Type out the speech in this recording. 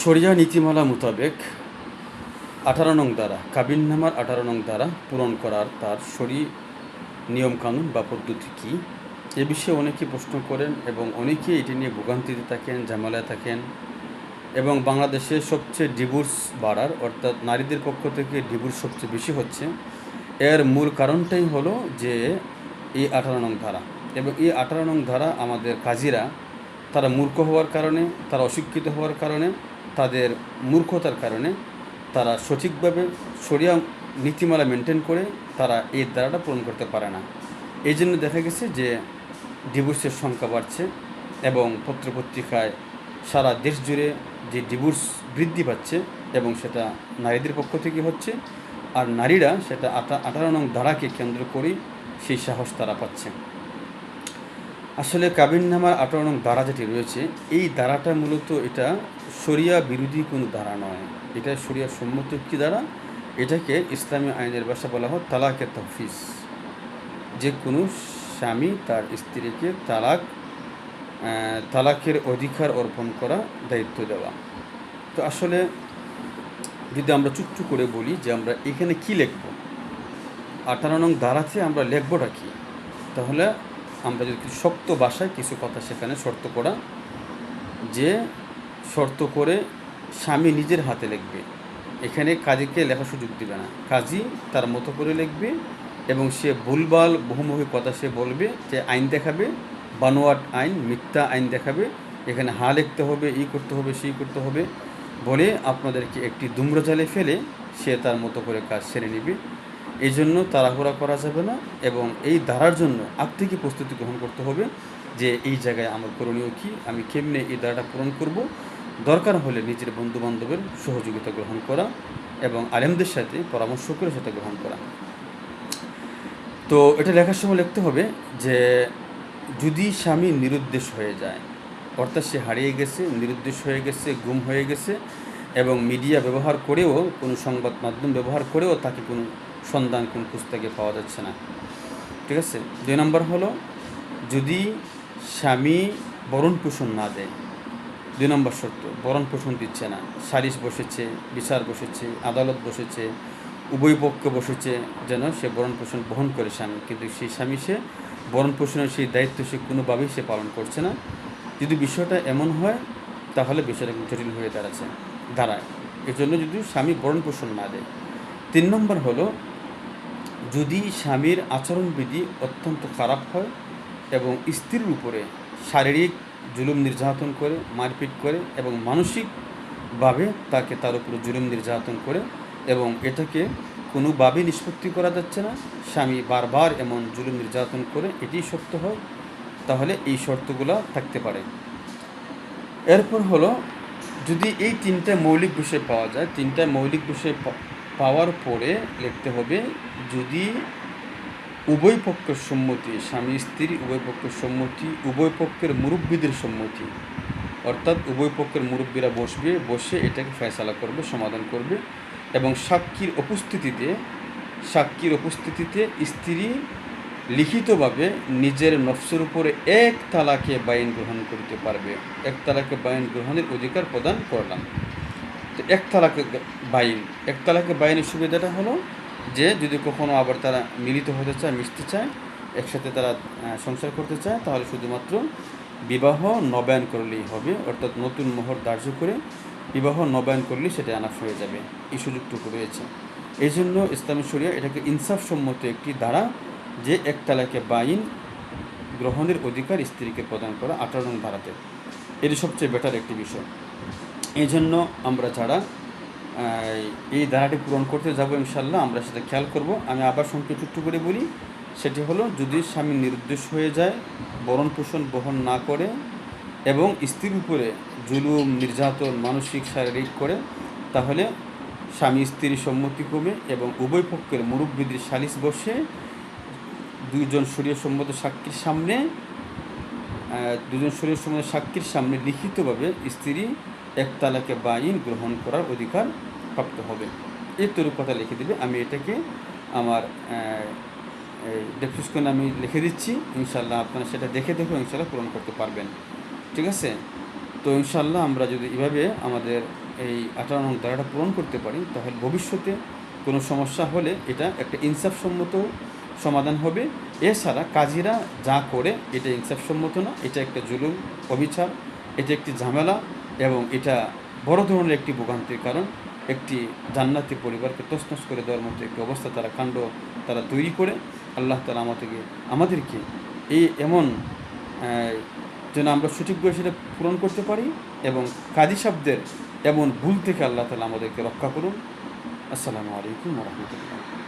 শরিয়া নীতিমালা মোতাবেক আঠারো নং দ্বারা কাবিননামার আঠারো নং দ্বারা পূরণ করার তার শরী নিয়মকানুন বা পদ্ধতি কী? এ বিষয়ে অনেকে প্রশ্ন করেন এবং অনেকে এটি নিয়ে ভোগান্তিতে থাকেন, ঝামেলায় থাকেন এবং বাংলাদেশে সবচেয়ে ডিভোর্স বাড়ার, অর্থাৎ নারীদের পক্ষ থেকে ডিভোর্স সবচেয়ে বেশি হচ্ছে, এর মূল কারণটাই হলো যে এই আঠারো নং ধারা এবং এই আঠারো নং ধারা আমাদের কাজীরা, তারা মূর্খ হওয়ার কারণে, তারা অশিক্ষিত হওয়ার কারণে তাদের মূর্খতার কারণে তারা সঠিকভাবে সরিয়া নীতিমালা মেনটেন করে তারা এই ধারাটা পূরণ করতে পারে না। এই জন্য দেখা গেছে যে ডিভোর্সের সংখ্যা বাড়ছে এবং পত্রপত্রিকায় সারা দেশ জুড়ে যে ডিভোর্স বৃদ্ধি পাচ্ছে এবং সেটা নারীদের পক্ষ থেকে হচ্ছে, আর নারীরা সেটা আঠারো নং ধারাকে কেন্দ্র করেই সেই সাহস তারা পাচ্ছে। আসলে কাবিননামার আঠারো নং দ্বারা যেটি রয়েছে, এই দ্বারাটা মূলত এটা শরিয়া বিরোধী কোনো ধারা নয়। এটা শরিয়া সম্মত একটি দ্বারা এটাকে ইসলামী আইনের ভাষা বলা হয় তালাকের তফিস যে কোনো স্বামী তার স্ত্রীকে তালাক তালাকের অধিকার অর্পণ করা দায়িত্ব দেওয়া। তো আসলে যদি আমরা চুপচু করে বলি যে আমরা এখানে কি লিখব আঠারো নং ধারাতে আমরা লিখবটা কি, তাহলে আমরা যদি কিছু শক্ত ভাষায় কিছু কথা সেখানে শর্ত করা, যে শর্ত করে স্বামী নিজের হাতে লিখবে। এখানে কাজীকে লেখা সুযোগ দিবে না। কাজী তার মতো করে লিখবে এবং সে ভুলভাল, বহুমুখী কথা সে বলবে, যে আইন দেখাবে, বানোয়াট আইন, মিথ্যা আইন দেখাবে, এখানে হা লিখতে হবে, ই করতে হবে সেই করতে হবে বলে আপনাদেরকে একটি দুম্রজালে ফেলে সে তার মতো করে কাজ সেরে নেবে। এই জন্য তাড়াহুড়া করা যাবে না এবং এই ধারার জন্য আগ থেকে প্রস্তুতি গ্রহণ করতে হবে যে এই জায়গায় আমার করণীয় কী, আমি কেমনে এই ধারাটা পূরণ করব। দরকার হলে নিজের বন্ধু বান্ধবের সহযোগিতা গ্রহণ করা এবং আলেমদের সাথে পরামর্শ করে সেটা গ্রহণ করা। তো এটা লেখার সময় লিখতে হবে যে, যদি স্বামী নিরুদ্দেশ হয়ে যায়, অর্থাৎ সে হারিয়ে গেছে, নিরুদ্দেশ হয়ে গেছে, গুম হয়ে গেছে এবং মিডিয়া ব্যবহার করেও, কোনো সংবাদ মাধ্যম ব্যবহার করেও তাকে কোনো সন্ধান কোন পুস্তকে পাওয়া যাচ্ছে না। ঠিক আছে? দুই নম্বর হলো, যদি স্বামী বরণ পোষণ না দেয়, দুই নম্বর শর্ত বরণ পোষণ দিচ্ছে না। সালিশ বসেছে, বিচার বসেছে, আদালত বসেছে, উভয় পক্ষ বসেছে যেন সে বরণ পোষণ বহন করে স্বামী। কিন্তু সেই স্বামী সে বরণ পোষণের সেই দায়িত্ব সে কোনোভাবেই সে পালন করছে না। যদি বিষয়টা এমন হয়, তাহলে বিষয়টা জটিল হয়ে দাঁড়াচ্ছে, দাঁড়ায়। এজন্য যদি স্বামী বরণ পোষণ না দেয়। তিন নম্বর হলো যদি স্বামীর আচরণবিধি অত্যন্ত খারাপ হয় এবং স্ত্রীর উপরে শারীরিক জুলুম নির্যাতন করে, মারপিট করে এবং মানসিকভাবে তাকে তার উপরে জুলুম নির্যাতন করে এবং এটাকে কোনোভাবে নিষ্পত্তি করা যাচ্ছে না, স্বামী বারবার এমন জুলুম নির্যাতন করে এটি সত্য হয়, তাহলে এই শর্তগুলো থাকতে পারে। এরপর হলো, যদি এই তিনটা মৌলিক বিষয় পাওয়া যায়, তিনটা মৌলিক বিষয় পাওয়ার পরে লিখতে হবে, যদি উভয় পক্ষের সম্মতি, স্বামী, স্ত্রী, উভয় পক্ষের সম্মতি, উভয় পক্ষের মুরব্বীদের সম্মতি, অর্থাৎ উভয় পক্ষের মুরব্বীরা বসবে, বসে এটাকে ফয়সালা করবে, সমাধান করবে এবং সাক্ষীর উপস্থিতিতে সাক্ষীর উপস্থিতিতে স্ত্রী লিখিতভাবে নিজের নফসের উপরে এক তালাকে বাইন গ্রহণ করতে পারবে। এক তালাকে বাইন গ্রহণের অধিকার প্রদান করলাম। তো এক তালাকে বাইন। এক তালাকে বাইনের সুবিধাটা হলো যে, যদি কখনো আবার তারা মিলিত হতে চায়, মিশতে চায়, একসাথে তারা সংসার করতে চায়, তাহলে শুধুমাত্র বিবাহ নবায়ন করলেই হবে। অর্থাৎ নতুন মোহর ধার্য করে বিবাহ নবায়ন করলেই সেটা আনাফ হয়ে যাবে। এই সুযোগটুকু রয়েছে। এই জন্য ইসলামী শরিয়া এটাকে ইনসাফসম্মত একটি ধারা যে এক তালাকে বাইন গ্রহণের অধিকার স্ত্রীকে প্রদান করা আঠারো ধারাতে। এটি সবচেয়ে বেটার একটি বিষয়। এই জন্য আমরা যারা, এই ধারাটি পূরণ করতে যাব ইনশাল্লাহ আমরা সেটা খেয়াল করব। আমি আবার সংক্ষিপ্ত একটু করে বলি, সেটি হলো যদি স্বামী নিরুদ্দেশ হয়ে যায়, বরণ পোষণ বহন না করে এবং স্ত্রীর উপরে জুলুম, নির্যাতন, মানসিক, শারীরিক করে, তাহলে স্বামী স্ত্রীর সম্মতি কমে এবং উভয় পক্ষের মুরব্বীদের সালিশ বসে দুইজন শরীয় সম্মত সাক্ষীর সামনে দুজন শরীর সম্মত সাক্ষীর সামনে লিখিতভাবে স্ত্রী এক তালাকে বাইন গ্রহণ করার অধিকার প্রাপ্ত হবে। এই কথা লিখে দিবে। আমি এটাকে আমার ডেসক্রিপশনে আমি লিখে দিচ্ছি। ইনশাল্লাহ আপনারা সেটা দেখে দেখে ইনশাল্লাহ পূরণ করতে পারবেন। ঠিক আছে? তো ইনশাল্লাহ আমরা যদি এভাবে আমাদের এই আঠারো নং ধারাটা পূরণ করতে পারি, তাহলে ভবিষ্যতে কোনো সমস্যা হলে এটা একটা ইনসাফসম্মত সমাধান হবে। এছাড়া কাজীরা যা করে, এটা ইনসাফসম্মত না, এটা একটা জুলুম, অবিচার, এটা একটি ঝামেলা এবং এটা বড় ধরনের একটি ভোগান্তির কারণ। একটি জান্নাতি পরিবারকে তছনছ করে দেওয়ার মতো একটি অবস্থা, তারা কাণ্ড তারা তৈরি করে। আল্লাহ তালা আমাদেরকে আমাদেরকে এই এমন যেন আমরা সঠিকভাবে সেটা পূরণ করতে পারি এবং কাজী শব্দের এমন ভুল থেকে আল্লাহ তালা আমাদেরকে রক্ষা করুন। আসসালামু আলাইকুম রহমতুল্লাহ।